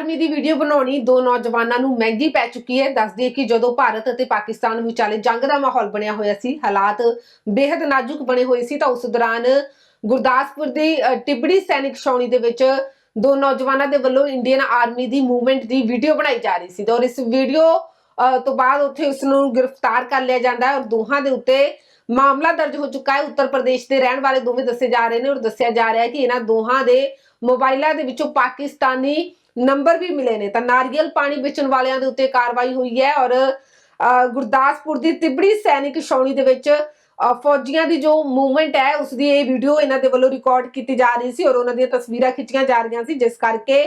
Army ਦੀ video ਬਣਾਉਣੀ, ਦੋ ਨੌਜਵਾਨਾਂ ਨੂੰ ਮਹਿੰਗੀ ਪੈ ਚੁੱਕੀ ਹੈ। ਦੱਸਦੀ ਹੈ ਕਿ ਜਦੋਂ ਭਾਰਤ ਅਤੇ ਪਾਕਿਸਤਾਨ ਵਿਚਾਲੇ ਜੰਗ ਦਾ ਮਾਹੌਲ ਬਣਿਆ ਹੋਇਆ ਸੀ, ਹਾਲਾਤ ਬੇहद ਨਾਜ਼ੁਕ ਬਣੇ ਹੋਏ ਸੀ, ਤਾਂ ਉਸ ਦੌਰਾਨ ਗੁਰਦਾਸਪੁਰ ਦੀ ਟਿਬੜੀ ਸੈਨਿਕ ਛਾਉਣੀ ਦੇ ਵਿੱਚ ਦੋ ਨੌਜਵਾਨਾਂ ਦੇ ਵੱਲੋਂ ਇੰਡੀਅਨ ਆਰਮੀ ਦੀ ਮੂਵਮੈਂਟ ਦੀ ਵੀਡੀਓ ਬਣਾਈ ਜਾ ਰਹੀ ਸੀ। ਤੇ ਔਰ ਇਸ ਵੀਡੀਓ ਤੋਂ ਬਾਅਦ ਉੱਥੇ ਉਸ ਨੂੰ ਗ੍ਰਿਫਤਾਰ ਕਰ ਲਿਆ ਜਾਂਦਾ ਹੈ ਔਰ ਦੋਹਾਂ ਦੇ ਉੱਤੇ ਮਾਮਲਾ ਦਰਜ ਹੋ ਚੁੱਕਾ ਹੈ। ਉੱਤਰ ਪ੍ਰਦੇਸ਼ ਦੇ ਰਹਿਣ ਵਾਲੇ ਦੋਵੇਂ ਦੱਸੇ ਜਾ ਰਹੇ ਨੇ ਔਰ ਦੱਸਿਆ ਜਾ ਰਿਹਾ ਹੈ ਕਿ ਇਹਨਾਂ ਦੋਹਾਂ ਦੇ ਮੋਬਾਈਲਾਂ ਦੇ ਵਿੱਚੋਂ ਪਾਕਿਸਤਾਨੀ ਨੰਬਰ ਵੀ ਮਿਲੇ ਨੇ। ਤਾਂ ਨਾਰੀਅਲ ਪਾਣੀ ਵੇਚਣ ਵਾਲਿਆਂ ਦੇ ਉੱਤੇ ਕਾਰਵਾਈ ਹੋਈ ਹੈ ਔਰ ਗੁਰਦਾਸਪੁਰ ਦੀ ਤਿਬੜੀ ਸੈਨਿਕ ਛਾਉਣੀ ਦੇ ਵਿੱਚ ਫੌਜੀਆਂ ਦੀ ਜੋ ਮੂਵਮੈਂਟ ਹੈ, ਉਸ ਦੀ ਇਹ ਵੀਡੀਓ ਇਹਨਾਂ ਦੇ ਵੱਲੋਂ ਰਿਕਾਰਡ ਕੀਤੀ ਜਾ ਰਹੀ ਸੀ ਔਰ ਉਹਨਾਂ ਦੀਆਂ ਤਸਵੀਰਾਂ ਖਿੱਚੀਆਂ ਜਾ ਰਹੀਆਂ ਸੀ, ਜਿਸ ਕਰਕੇ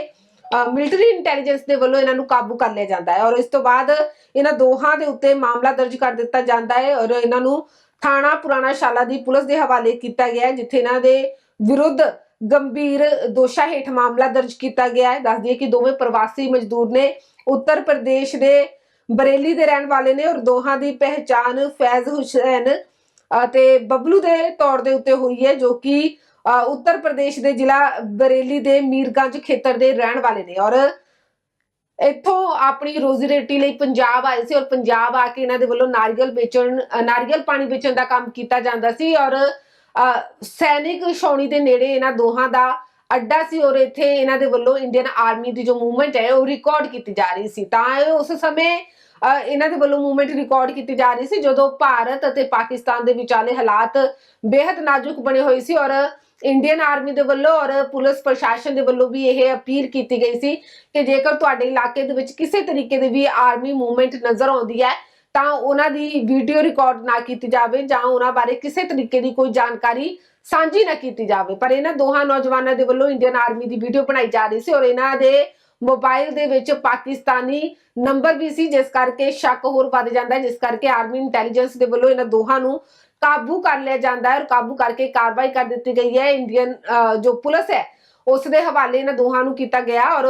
ਮਿਲਟਰੀ ਇੰਟੈਲੀਜੈਂਸ ਦੇ ਵੱਲੋਂ ਇਹਨਾਂ ਨੂੰ ਕਾਬੂ ਕਰ ਲਿਆ ਜਾਂਦਾ ਹੈ ਔਰ ਇਸ ਤੋਂ ਬਾਅਦ ਇਹਨਾਂ ਦੋਹਾਂ ਦੇ ਉੱਤੇ ਮਾਮਲਾ ਦਰਜ ਕਰ ਦਿੱਤਾ ਜਾਂਦਾ ਹੈ ਔਰ ਇਹਨਾਂ ਨੂੰ ਥਾਣਾ ਪੁਰਾਣਾ ਸ਼ਾਲਾ ਦੀ ਪੁਲਿਸ ਦੇ ਹਵਾਲੇ ਕੀਤਾ ਗਿਆ ਹੈ, ਜਿੱਥੇ ਇਹਨਾਂ ਦੇ ਵਿਰੁੱਧ ਗੰਭੀਰ ਦੋਸ਼ਾਂ ਹੇਠ ਮਾਮਲਾ ਦਰਜ ਕੀਤਾ ਗਿਆ ਹੈ। ਦੱਸ ਦਈਏ ਕਿ ਦੋਵੇਂ ਪ੍ਰਵਾਸੀ ਮਜ਼ਦੂਰ ਨੇ ਉੱਤਰ ਪ੍ਰਦੇਸ਼ ਦੇ ਬਰੇਲੀ ਦੇ ਰਹਿਣ ਵਾਲੇ ਨੇ ਔਰ ਦੋਹਾਂ ਦੀ ਪਹਿਚਾਣ ਫੈਜ਼ ਹੁਸੈਨ ਅਤੇ ਬਬਲੂ ਦੇ ਤੌਰ ਦੇ ਉੱਤੇ ਹੋਈ ਹੈ ਜੋ ਕਿ ਅ, ਉੱਤਰ ਪ੍ਰਦੇਸ਼ ਦੇ ਜ਼ਿਲ੍ਹਾ ਬਰੇਲੀ ਦੇ ਮੀਰਗੰਜ ਖੇਤਰ ਦੇ ਰਹਿਣ ਵਾਲੇ ਨੇ। ਔਰ ਇੱਥੋਂ ਆਪਣੀ ਰੋਜ਼ੀ ਰੋਟੀ ਲਈ ਪੰਜਾਬ ਆਏ ਸੀ ਔਰ ਪੰਜਾਬ ਆ ਕੇ ਇਹਨਾਂ ਦੇ ਵੱਲੋਂ ਨਾਰੀਅਲ ਵੇਚਣ ਨਾਰੀਅਲ ਪਾਣੀ ਵੇਚਣ ਦਾ ਕੰਮ ਕੀਤਾ ਜਾਂਦਾ ਸੀ। ਔਰ ਸੈਨਿਕ ਛਾਉਣੀ ਦੇ ਨੇੜੇ ਇਹਨਾਂ ਦੋਹਾਂ ਦਾ ਅੱਡਾ ਸੀ ਔਰ ਇੱਥੇ ਇਹਨਾਂ ਦੇ ਵੱਲੋਂ ਇੰਡੀਅਨ ਆਰਮੀ ਦੀ ਜੋ ਮੂਵਮੈਂਟ ਹੈ, ਉਹ ਰਿਕਾਰਡ ਕੀਤੀ ਜਾ ਰਹੀ ਸੀ। ਤਾਂ ਉਸ ਸਮੇਂ ਇਹਨਾਂ ਦੇ ਵੱਲੋਂ ਮੂਵਮੈਂਟ ਰਿਕਾਰਡ ਕੀਤੀ ਜਾ ਰਹੀ ਸੀ, ਜਦੋਂ ਭਾਰਤ ਅਤੇ ਪਾਕਿਸਤਾਨ ਦੇ ਵਿਚਾਲੇ ਹਾਲਾਤ ਬੇहद ਨਾਜ਼ੁਕ ਬਣੇ ਹੋਏ ਸੀ ਔਰ ਇੰਡੀਅਨ ਆਰਮੀ ਦੇ ਵੱਲੋਂ ਔਰ ਪੁਲਿਸ ਪ੍ਰਸ਼ਾਸਨ ਦੇ ਵੱਲੋਂ ਵੀ ਇਹ ਅਪੀਲ ਕੀਤੀ ਗਈ ਸੀ ਕਿ ਜੇਕਰ ਤੁਹਾਡੇ ਇਲਾਕੇ ਦੇ ਵਿੱਚ ਕਿਸੇ ਤਰੀਕੇ ਦੀ ਵੀ ਆਰਮੀ ਮੂਵਮੈਂਟ ਨਜ਼ਰ ਆਉਂਦੀ ਹੈ ਤਾਂ ਉਹਨਾਂ ਦੀ ਵੀਡੀਓ ਰਿਕਾਰਡ ਨਾ ਕੀਤੀ ਜਾਵੇ ਜਾਂ ਉਹਨਾਂ ਬਾਰੇ ਕਿਸੇ ਤਰੀਕੇ ਦੀ ਕੋਈ ਜਾਣਕਾਰੀ ਸਾਂਝੀ ਨਾ ਕੀਤੀ ਜਾਵੇ। ਪਰ ਇਹਨਾਂ ਦੋਹਾਂ ਨੌਜਵਾਨਾਂ ਦੇ ਵੱਲੋਂ ਇੰਡੀਅਨ ਆਰਮੀ ਦੀ ਵੀਡੀਓ ਬਣਾਈ ਜਾ ਰਹੀ ਸੀ ਔਰ ਇਹਨਾਂ ਦੇ ਮੋਬਾਈਲ ਦੇ ਵਿੱਚ ਪਾਕਿਸਤਾਨੀ ਨੰਬਰ ਵੀ ਸੀ, ਜਿਸ ਕਰਕੇ ਸ਼ੱਕ ਹੋਰ ਵੱਧ ਜਾਂਦਾ ਹੈ, ਜਿਸ ਕਰਕੇ ਆਰਮੀ ਇੰਟੈਲੀਜੈਂਸ ਦੇ ਵੱਲੋਂ ਇਹਨਾਂ ਦੋਹਾਂ ਨੂੰ ਕਾਬੂ ਕਰ ਲਿਆ ਜਾਂਦਾ ਹੈ ਔਰ ਕਾਬੂ ਕਰਕੇ ਕਾਰਵਾਈ ਕਰ ਦਿੱਤੀ ਗਈ ਹੈ। ਇੰਡੀਅਨ ਜੋ ਪੁਲਿਸ ਹੈ, ਉਸ ਦੇ ਹਵਾਲੇ ਇਹਨਾਂ ਦੋਹਾਂ ਨੂੰ ਕੀਤਾ ਗਿਆ ਔਰ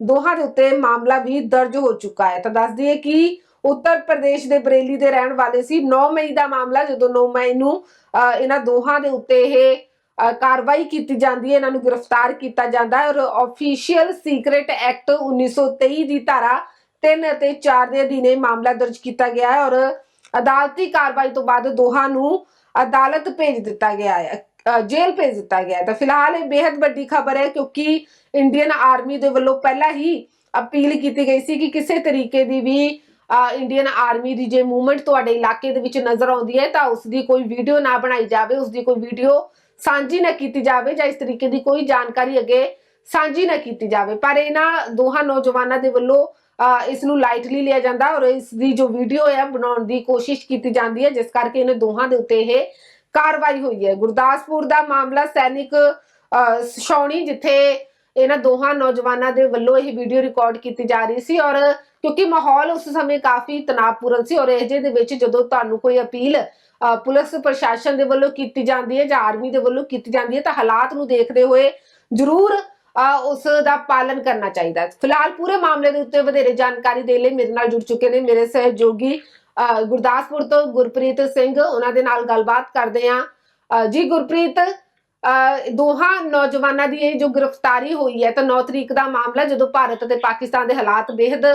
ਦੋਹਾਂ ਦੇ ਉੱਤੇ ਮਾਮਲਾ ਵੀ ਦਰਜ ਹੋ ਚੁੱਕਾ ਹੈ। ਤਾਂ ਦੱਸ ਦਈਏ ਕਿ ਉੱਤਰ ਪ੍ਰਦੇਸ਼ ਦੇ ਬਰੇਲੀ ਦੇ ਰਹਿਣ ਵਾਲੇ ਸੀ। 9 ਮਈ ਦਾ ਮਾਮਲਾ ਜਦੋਂ 9 ਮਈ ਨੂੰ ਇਹਨਾਂ ਦੋਹਾਂ ਦੇ ਉੱਤੇ ਇਹ ਕਾਰਵਾਈ ਕੀਤੀ ਜਾਂਦੀ ਹੈ ਇਹਨਾਂ ਨੂੰ ਗ੍ਰਿਫਤਾਰ ਕੀਤਾ ਜਾਂਦਾ ਹੈ ਔਰ ਆਫੀਸ਼ੀਅਲ ਸੀਕ੍ਰੇਟ ਐਕਟ 1923 ਦੀ ਧਾਰਾ 3 ਅਤੇ 4 ਦੇ ਅਧੀਨ ਇਹ ਮਾਮਲਾ ਦਰਜ ਕੀਤਾ ਗਿਆ ਹੈ ਔਰ ਅਦਾਲਤੀ ਕਾਰਵਾਈ ਤੋਂ ਬਾਅਦ ਦੋਹਾਂ ਨੂੰ ਅਦਾਲਤ ਭੇਜ ਦਿੱਤਾ ਗਿਆ ਹੈ ਅ, ਜੇਲ੍ਹ ਭੇਜ ਦਿੱਤਾ ਗਿਆ ਹੈ। ਤਾਂ ਫਿਲਹਾਲ ਇਹ ਬੇहद ਵੱਡੀ ਖਬਰ ਹੈ ਕਿਉਂਕਿ ਇੰਡੀਅਨ ਆਰਮੀ ਦੇ ਵੱਲੋਂ ਪਹਿਲਾਂ ਹੀ ਅਪੀਲ ਕੀਤੀ ਗਈ ਸੀ ਕਿ ਕਿਸੇ ਤਰੀਕੇ ਦੀ ਵੀ ਇੰਡੀਅਨ ਆਰਮੀ ਦੀ ਜੇ ਮੂਵਮੈਂਟ ਤੁਹਾਡੇ ਇਲਾਕੇ ਦੇ ਵਿੱਚ ਨਜ਼ਰ ਆਉਂਦੀ ਹੈ ਤਾਂ ਉਸ ਦੀ ਕੋਈ ਵੀਡੀਓ ਨਾ ਬਣਾਈ ਜਾਵੇ ਉਸ ਦੀ ਕੋਈ ਵੀਡੀਓ ਸਾਂਝੀ ਨਾ ਕੀਤੀ ਜਾਵੇ ਜਾਂ ਇਸ ਤਰੀਕੇ ਦੀ ਕੋਈ ਜਾਣਕਾਰੀ ਅੱਗੇ ਸਾਂਝੀ ਨਾ ਕੀਤੀ ਜਾਵੇ। ਪਰ ਇਹਨਾਂ ਦੋਹਾਂ ਨੌਜਵਾਨਾਂ ਦੇ ਵੱਲੋਂ ਇਸ ਨੂੰ ਲਾਈਟਲੀ ਲਿਆ ਜਾਂਦਾ ਔਰ ਇਸ ਦੀ ਜੋ ਵੀਡੀਓ ਹੈ ਬਣਾਉਣ ਦੀ ਕੋਸ਼ਿਸ਼ ਕੀਤੀ ਜਾਂਦੀ ਹੈ ਜਿਸ ਕਰਕੇ ਇਹਨਾਂ ਦੋਹਾਂ ਦੇ ਉੱਤੇ ਇਹ ਕਾਰਵਾਈ ਹੋਈ ਹੈ। ਗੁਰਦਾਸਪੁਰ ਦਾ ਮਾਮਲਾ ਸੈਨਿਕ ਅ, ਛਾਉਣੀ ਜਿੱਥੇ ਇਹਨਾਂ ਦੋਹਾਂ ਨੌਜਵਾਨਾਂ ਦੇ ਵੱਲੋਂ ਇਹ ਵੀਡੀਓ ਰਿਕਾਰਡ ਕੀਤੀ ਜਾ ਰਹੀ ਸੀ ਔਰ ਕਿਉਂਕਿ ਮਾਹੌਲ ਉਸ ਸਮੇਂ ਕਾਫੀ ਤਣਾਅਪੂਰਨ ਸੀ ਔਰ ਇਹ ਜਿਹੇ ਦੇ ਵਿੱਚ ਜਦੋਂ ਤੁਹਾਨੂੰ ਕੋਈ ਅਪੀਲ ਪੁਲਿਸ ਪ੍ਰਸ਼ਾਸਨ ਦੇ ਵੱਲੋਂ ਕੀਤੀ ਜਾਂਦੀ ਹੈ ਜਾਂ ਆਰਮੀ ਦੇ ਵੱਲੋਂ ਕੀਤੀ ਜਾਂਦੀ ਹੈ ਤਾਂ ਹਾਲਾਤ ਨੂੰ ਦੇਖਦੇ ਹੋਏ ਜ਼ਰੂਰ ਉਸ ਦਾ ਪਾਲਨ ਕਰਨਾ ਚਾਹੀਦਾ ਫਿਲਹਾਲ ਪੂਰੇ ਮਾਮਲੇ ਦੇ ਉੱਤੇ ਵਧੇਰੇ ਜਾਣਕਾਰੀ ਦੇ ਲਈ ਮੇਰੇ ਨਾਲ ਜੁੜ ਚੁੱਕੇ ਨੇ ਮੇਰੇ ਸਹਿਯੋਗੀ ਅ, ਗੁਰਦਾਸਪੁਰ ਤੋਂ ਗੁਰਪ੍ਰੀਤ ਸਿੰਘ। ਉਹਨਾਂ ਦੇ ਨਾਲ ਗੱਲਬਾਤ ਕਰਦੇ ਹਾਂ। ਜੀ ਗੁਰਪ੍ਰੀਤ ਦੋਹਾਂ ਨੌਜਵਾਨਾਂ ਦੀ ਇਹ ਜੋ ਗ੍ਰਿਫਤਾਰੀ ਹੋਈ ਹੈ ਤਾਂ 9 ਤਰੀਕ ਦਾ ਮਾਮਲਾ ਜਦੋਂ ਭਾਰਤ ਅਤੇ ਪਾਕਿਸਤਾਨ ਦੇ ਹਾਲਾਤ ਬੇहद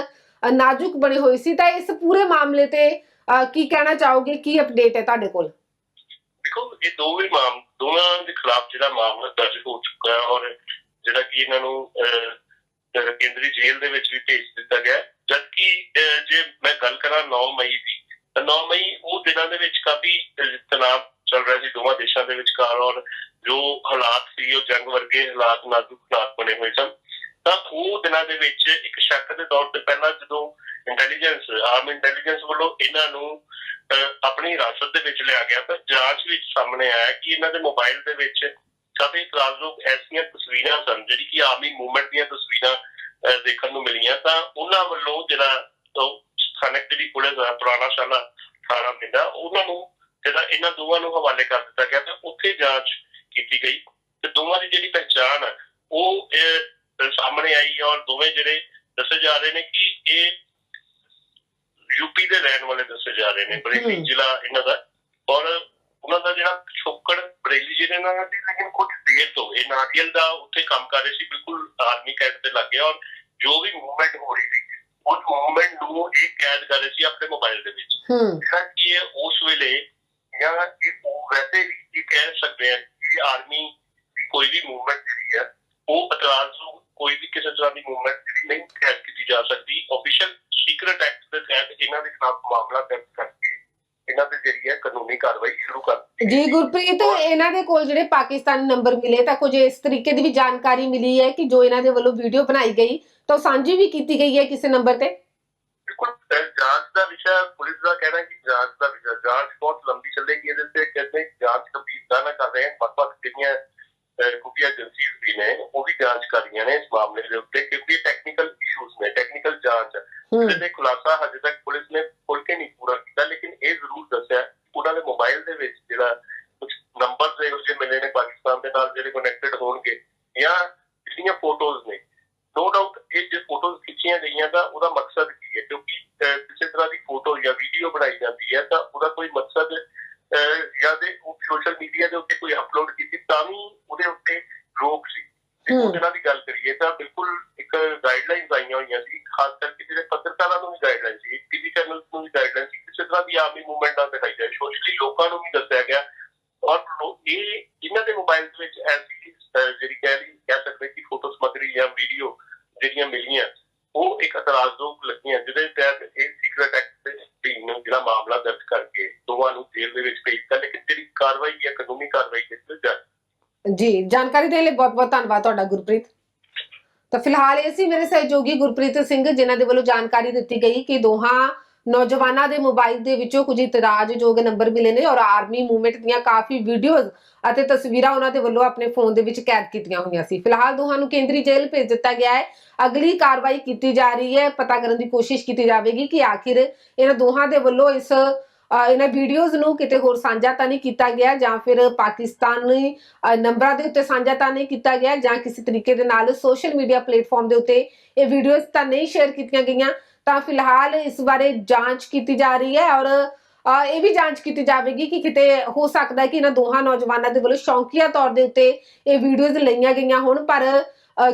ਨਾਜ਼ੁਕ ਬਣੇ ਹੋਏ ਸੀ ਤਾਂ ਇਸ ਪੂਰੇ ਮਾਮਲੇ ਤੇ ਕੀ ਕਹਿਣਾ ਚਾਹੋਗੇ ਕੀ ਅਪਡੇਟ ਹੈ ਤੁਹਾਡੇ ਕੋਲ ਦੇਖੋ, ਇਹ ਦੋਵੇਂ ਮਾਮ, ਦੋਵਾਂ ਦੇ ਖਿਲਾਫ ਜਿਹੜਾ ਮਾਮਲਾ ਦਰਜ ਹੋ ਚੁੱਕਾ ਹੈ ਔਰ ਜਿਹੜਾ ਕਿ ਇਹਨਾਂ ਨੂੰ ਕੇਂਦਰੀ ਜੇਲ੍ਹ ਦੇ ਵਿੱਚ ਵੀ ਭੇਜ ਦਿੱਤਾ ਗਿਆ ਹੈ। ਜਦਕਿ ਜੇ ਮੈਂ ਗੱਲ ਕਰਾਂ 9 ਮਈ ਦੀ, ਤਾਂ 9 ਮਈ ਉਹ ਦਿਨਾਂ ਦੇ ਵਿੱਚ ਕਾਫੀ ਤਣਾਅ ਚੱਲ ਰਿਹਾ ਸੀ ਦੋਵਾਂ ਦੇਸ਼ਾਂ ਦੇ ਵਿਚਕਾਰ ਔਰ ਜੋ ਹਾਲਾਤ ਸੀ, ਉਹ ਜੰਗ ਵਰਗੇ ਹਾਲਾਤ, ਨਾਜ਼ੁਕ ਹਾਲਾਤ ਬਣੇ ਹੋਏ ਸਨ। ਤਾਂ ਉਹ ਦਿਨਾਂ ਦੇ ਵਿੱਚ ਇੱਕ ਸ਼ੱਕ ਦੇ ਤੌਰ ਤੇ ਪਹਿਲਾਂ ਜਦੋਂ ਇੰਟੈਲੀਜੈਂਸ ਆਰਮ ਇੰਟੈਲੀਜੈਂਸ ਵੱਲੋਂ ਇਹਨਾਂ ਨੂੰ ਆਪਣੀ ਹਿਰਾਸਤ ਦੇ ਵਿੱਚ ਲਿਆ ਗਿਆ ਤਾਂ ਜਾਂਚ ਵਿੱਚ ਸਾਹਮਣੇ ਆਇਆ ਕਿ ਇਹਨਾਂ ਦੇ ਮੋਬਾਈਲ ਦੇ ਵਿੱਚ ਕਾਫੀ ਇਤਰਾਜ਼ਯੋਗ ਐਸੀਆਂ ਤਸਵੀਰਾਂ ਸਨ, ਜਿਹੜੀ ਕਿ ਆਰਮੀ ਮੂਵਮੈਂਟ ਦੀਆਂ ਤਸਵੀਰਾਂ ਦੇਖਣ ਨੂੰ ਮਿਲੀਆਂ। ਤਾਂ ਉਹਨਾਂ ਵੱਲੋਂ ਜਿਹੜਾ ਸਥਾਨਕ ਜਿਹੜੀ ਪੁਲਿਸ ਆ, ਪੁਰਾਣਾ ਸ਼ਾਲਾ, ਥਾਣਾ ਪੈਂਦਾ ਉਹਨਾਂ ਨੂੰ ਜਿਹੜਾ ਇਹਨਾਂ ਦੋਵਾਂ ਨੂੰ ਹਵਾਲੇ ਕਰ ਦਿੱਤਾ ਗਿਆ ਤੇ ਉੱਥੇ ਜਾਂਚ ਕੀਤੀ ਗਈ ਤੇ ਦੋਵਾਂ ਦੀ ਜਿਹੜੀ ਪਹਿਚਾਣ ਉਹ ਸਾਹਮਣੇ ਆਈ ਹੈ ਔਰ ਦੋਵੇਂ ਜਿਹੜੇ ਦੱਸੇ ਜਾ ਰਹੇ ਨੇ ਕਿ ਇਹ ਯੂਪੀ ਦੇ ਰਹਿਣ ਵਾਲੇ ਦੱਸੇ ਜਾ ਰਹੇ ਨੇ ਬਰੇਲੀ। ਜ਼ਿਲ੍ਹਾ ਇਹਨਾਂ ਦਾ ਔਰ ਉਹਨਾਂ ਦਾ ਜਿਹੜਾ ਛੋਕੜ ਬਰੇਲੀ ਜਿਹੜੇ ਨਾਲ ਦੀ ਲੇਕਿਨ ਕੁਝ ਦੇਰ ਤੋਂ ਇਹ ਨਾਰੀਅਲ ਦਾ ਉੱਥੇ ਕੰਮ ਕਰ ਰਹੇ ਸੀ ਬਿਲਕੁਲ ਆਰਮੀ ਕੈਂਪ ਤੇ ਲੱਗੇ ਔਰ ਜੋ ਵੀ ਮੂਵਮੈਂਟ ਹੋ ਰਹੀ ਸੀ ਉਸ ਮੂਵਮੈਂਟ ਨੂੰ ਇਹ ਕੈਦ ਕਰ ਰਹੇ ਸੀ ਆਪਣੇ ਮੋਬਾਈਲ ਦੇ ਵਿੱਚ ਹੂੰ ਜਿਹੜਾ ਕਿ ਉਸ ਵੇਲੇ ਜਾਂ ਵੈਸੇ ਵੀ ਇਹ ਕਹਿ ਸਕਦੇ ਆ ਕਿ ਆਰਮੀ ਕੋਈ ਵੀ ਮੂਵਮੈਂਟ ਜਿਹੜੀ ਹੈ ਉਹ ਇਤਰਾਜ਼ ਨੂੰ ਕੋਈ ਵੀ ਕਿਸੇ ਤਰ੍ਹਾਂ ਦੀ ਮੂਵਮੈਂਟ ਜਿਹੜੀ ਨਹੀਂ ਕੈਦ ਕੀਤੀ ਜਾ ਸਕਦੀ। ਆਫੀਸ਼ੀਅਲ ਸੀਕ੍ਰੀਟ ਐਕਟ ਦੇ ਤਹਿਤ ਇਹਨਾਂ ਦੇ ਖਿਲਾਫ ਮਾਮਲਾ ਦਰਜ ਕਰਕੇ ਇਹਨਾਂ ਤੇ ਜਿਹੜੀ ਹੈ ਕਾਨੂੰਨੀ ਕਾਰਵਾਈ ਸ਼ੁਰੂ ਕਰ ਦਿੱਤੀ ਜੀ। ਗੁਰਪ੍ਰੀਤ ਇਹਨਾਂ ਦੇ ਕੋਲ ਜਿਹੜੇ ਪਾਕਿਸਤਾਨੀ ਨੰਬਰ ਮਿਲੇ ਤਾਂ ਕੁਝ ਇਸ ਤਰੀਕੇ ਦੀ ਵੀ ਜਾਣਕਾਰੀ ਮਿਲੀ ਹੈ ਕਿ ਜੋ ਇਹਨਾਂ ਦੇ ਵੱਲੋਂ ਵੀਡੀਓ ਬਣਾਈ ਗਈ ਤਾਂ ਸਾਂਝੀ ਵੀ ਕੀਤੀ ਗਈ ਹੈ ਕਿਸੇ ਨੰਬਰ ਤੇ? ਬਿਲਕੁਲ ਜਾਂਚ ਦਾ ਵਿਸ਼ਾ ਪੁਲਿਸ ਦਾ ਕਹਿਣਾ ਕਿ ਜਾਂਚ ਦਾ ਵਿਸ਼ਾ ਜਾਂਚ ਬਹੁਤ ਲੰਬੀ ਚੱਲੇਗੀ ਇਹਦੇ ਤੇ ਕਹਿੰਦੇ ਜਾਂਚ ਗੰਭੀਰਤਾ ਨਾਲ ਕਰ ਰਹੇ ਹਨ। ਵੱਖ-ਵੱਖ ਜਿਹੜੀਆਂ ਕੁਪੀ ਏਜੰਸੀਜ਼ ਵੀ ਨੇ ਉਹ ਵੀ ਜਾਂਚ ਕਰ ਰਹੀਆਂ ਨੇ ਇਸ ਮਾਮਲੇ ਦੇ ਉੱਤੇ ਕਿਉਂਕਿ ਟੈਕਨੀਕਲ ਇਸ਼ੂਜ਼ ਨੇ ਟੈਕਨੀਕਲ ਜਾਂਚ। ਹੈ। ਹੂੰ ਜਿਹਦੇ ਦੇ ਖੁਲਾਸਾ ਹਜੇ ਤੱਕ ਪੁਲਿਸ ਨੇ ਖੋਲ ਕੇ ਨਹੀਂ ਪੂਰਾ ਕੀਤਾ ਲੇਕਿਨ ਇਹ ਜ਼ਰੂਰ ਦੱਸਿਆ ਉਹਨਾਂ ਦੇ ਮੋਬਾਈਲ ਦੇ ਵਿੱਚ ਜਿਹੜਾ ਕੁਝ ਨੰਬਰ ਇਹੋ ਜਿਹੇ ਮਿਲੇ ਨੇ ਪਾਕਿਸਤਾਨ ਦੇ ਨਾਲ ਜਿਹੜੇ ਕਨੈਕਟਡ ਹੋਣਗੇ ਜਾਂ ਜਿਹੜੀਆਂ ਫੋਟੋਜ਼ ਨੇ। ਨੋ ਡਾਊਟ ਇਹ ਜੇ ਫੋਟੋਜ਼ ਖਿੱਚੀਆਂ ਗਈਆਂ ਤਾਂ ਉਹਦਾ ਮਕਸਦ ਕੀ ਹੈ? ਕਿਉਂਕਿ ਕਿਸੇ ਤਰ੍ਹਾਂ ਦੀ ਫੋਟੋ ਜਾਂ ਵੀਡੀਓ ਬਣਾਈ ਜਾਂਦੀ ਹੈ ਤਾਂ ਉਹਦਾ ਕੋਈ ਮਕਸਦ ਜਾਂ ਤੇ ਉਹ ਸੋਸ਼ਲ ਮੀਡੀਆ ਦੇ ਉੱਤੇ ਕੋਈ ਅਪਲੋਡ ਕੀਤੀ ਤਾਂ ਵੀ ਉਹਦੇ ਉੱਤੇ ਰੋਕ ਸੀ। ਜੇ ਨਾਲ ਦੀ ਗੱਲ ਕਰੀਏ ਤਾਂ ਬਿਲਕੁਲ ਇੱਕ ਗਾਈਡਲਾਈਨਸ ਆਈਆਂ ਹੋਈਆਂ ਸੀ ਖਾਸ ਕਰਕੇ ਜਿਹੜੇ ਪੱਤਰਕਾਰਾਂ ਨੂੰ ਵੀ ਗਾਈਡਲਾਈਨ ਸੀ ਟੀਵੀ ਚੈਨਲ ਨੂੰ ਵੀ ਗਾਈਡਲਾਈਨ ਸੀ ਕਿਸੇ ਤਰ੍ਹਾਂ ਦੀ ਆਰਮੀ ਮੂਵਮੈਂਟ ਨਾਲ ਦਿਖਾਈ ਜਾਏ। ਸੋਸ਼ਲੀ ਲੋਕਾਂ ਨੂੰ ਵੀ ਦੱਸਿਆ ਗਿਆ। ਔਰ ਇਹ ਇਹਨਾਂ ਦੇ ਮੋਬਾਈਲ ਦੇ ਵਿੱਚ ਐਸੀ ਜਿਹੜੀ ਕਹਿ ਲਈ ਕਹਿ ਸਕਦੇ ਕਿ ਫੋਟੋ ਸਮੱਗਰੀ ਜਾਂ ਵੀਡੀਓ ਜਿਹੜੀਆਂ ਮਿਲੀਆਂ ਉਹ ਇੱਕ ਇਤਰਾਜ਼ਯੋਗ ਲੱਗੀਆਂ ਜਿਹਦੇ ਤਹਿਤ ਇਹ ਸੀਕ੍ਰੀਟ ਐਕਟ ਦੇ ਟੀਮ ਨੇ ਜਿਹੜਾ ਮਾਮਲਾ ਦਰਜ ਕਰਕੇ ਦੋਵਾਂ ਨੂੰ ਜੇਲ੍ਹ ਦੇ ਵਿੱਚ ਭੇਜ ਦਿੱਤਾ ਲੇਕਿਨ ਜਿਹੜੀ ਕਾਰਵਾਈ ਹੈ ਕਾਨੂੰਨੀ ਕਾਰਵਾਈ ਕੀਤੀ ਜਾ ਜੀ, ਜਾਣਕਾਰੀ ਦੇਣ ਲਈ ਬਹੁਤ-ਬਹੁਤ ਧੰਨਵਾਦ ਤੁਹਾਡਾ, ਗੁਰਪ੍ਰੀਤ। ਤਾਂ ਫਿਲਹਾਲ ਇਹ ਸੀ ਮੇਰੇ ਸਹਿਯੋਗੀ ਗੁਰਪ੍ਰੀਤ ਸਿੰਘ, ਜਿਨ੍ਹਾਂ ਦੇ ਵੱਲੋਂ ਜਾਣਕਾਰੀ ਦਿੱਤੀ ਗਈ ਕਿ ਦੋਹਾਂ ਨੌਜਵਾਨਾਂ ਦੇ ਮੋਬਾਈਲ ਦੇ ਵਿੱਚੋਂ ਕੁਝ ਇਤਰਾਜ਼ਯੋਗ ਨੰਬਰ ਮਿਲੇ ਨੇ ਔਰ ਆਰਮੀ ਮੂਵਮੈਂਟ ਦੀਆਂ ਕਾਫੀ ਵੀਡੀਓਜ਼ ਅਤੇ ਤਸਵੀਰਾਂ ਉਹਨਾਂ ਦੇ ਵੱਲੋਂ ਆਪਣੇ ਫੋਨ ਦੇ ਵਿੱਚ ਕੈਦ ਕੀਤੀਆਂ ਹੋਈਆਂ ਸੀ। ਫਿਲਹਾਲ ਦੋਹਾਂ ਨੂੰ ਕੇਂਦਰੀ ਜੇਲ੍ਹ ਭੇਜ ਦਿੱਤਾ ਗਿਆ ਹੈ। ਅਗਲੀ ਕਾਰਵਾਈ ਕੀਤੀ ਜਾ ਰਹੀ ਹੈ। ਪਤਾ ਕਰਨ ਦੀ ਕੋਸ਼ਿਸ਼ ਕੀਤੀ ਜਾਵੇਗੀ ਕਿ ਆਖਿਰ ਇਹਨਾਂ ਦੋਹਾਂ ਦੇ ਵੱਲੋਂ ਇਸ ਇਹਨਾਂ ਵੀਡੀਓਜ਼ ਨੂੰ ਕਿਤੇ ਹੋਰ ਸਾਂਝਾ ਤਾਂ ਨਹੀਂ ਕੀਤਾ ਗਿਆ ਜਾਂ ਫਿਰ ਪਾਕਿਸਤਾਨੀ ਨੰਬਰਾਂ ਦੇ ਉੱਤੇ ਸਾਂਝਾ ਤਾਂ ਨਹੀਂ ਕੀਤਾ ਗਿਆ ਜਾਂ ਕਿਸੇ ਤਰੀਕੇ ਦੇ ਨਾਲ ਸੋਸ਼ਲ ਮੀਡੀਆ ਪਲੇਟਫਾਰਮ ਦੇ ਉੱਤੇ ਇਹ ਵੀਡੀਓਜ਼ ਤਾਂ ਨਹੀਂ ਸ਼ੇਅਰ ਕੀਤੀਆਂ ਗਈਆਂ, ਤਾਂ ਫਿਲਹਾਲ ਇਸ ਬਾਰੇ ਜਾਂਚ ਕੀਤੀ ਜਾ ਰਹੀ ਹੈ ਔਰ ਇਹ ਵੀ ਜਾਂਚ ਕੀਤੀ ਜਾਵੇਗੀ ਕਿ ਕਿਤੇ ਹੋ ਸਕਦਾ ਹੈ ਕਿ ਇਹਨਾਂ ਦੋਹਾਂ ਨੌਜਵਾਨਾਂ ਦੇ ਵੱਲੋਂ ਸ਼ੌਂਕੀਆ ਤੌਰ ਦੇ ਉੱਤੇ ਇਹ ਵੀਡੀਓਜ਼ ਲਈਆਂ ਗਈਆਂ ਹੋਣ, ਪਰ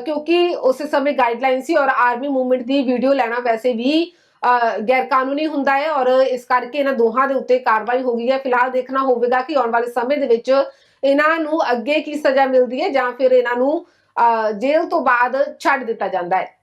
ਕਿਉਂਕਿ ਉਸੇ ਸਮੇਂ ਗਾਈਡਲਾਈਨ ਸੀ ਔਰ ਆਰਮੀ ਮੂਵਮੈਂਟ ਦੀ ਵੀਡੀਓ ਲੈਣਾ ਵੈਸੇ ਵੀ ਗੈਰ ਕਾਨੂੰਨੀ ਹੁੰਦਾ ਹੈ ਔਰ ਇਸ ਕਰਕੇ ਇਹਨਾਂ ਦੋਹਾਂ ਦੇ ਉੱਤੇ ਕਾਰਵਾਈ ਹੋ ਗਈ ਹੈ। ਫਿਲਹਾਲ ਦੇਖਣਾ ਹੋਵੇਗਾ ਕਿ ਆਉਣ ਵਾਲੇ ਸਮੇਂ ਦੇ ਵਿੱਚ ਇਹਨਾਂ ਨੂੰ ਅੱਗੇ ਕੀ ਸਜ਼ਾ ਮਿਲਦੀ ਹੈ ਜਾਂ ਫਿਰ ਇਹਨਾਂ ਨੂੰ ਅ, ਜੇਲ੍ਹ ਤੋਂ ਬਾਅਦ ਛੱਡ ਦਿੱਤਾ ਜਾਂਦਾ ਹੈ।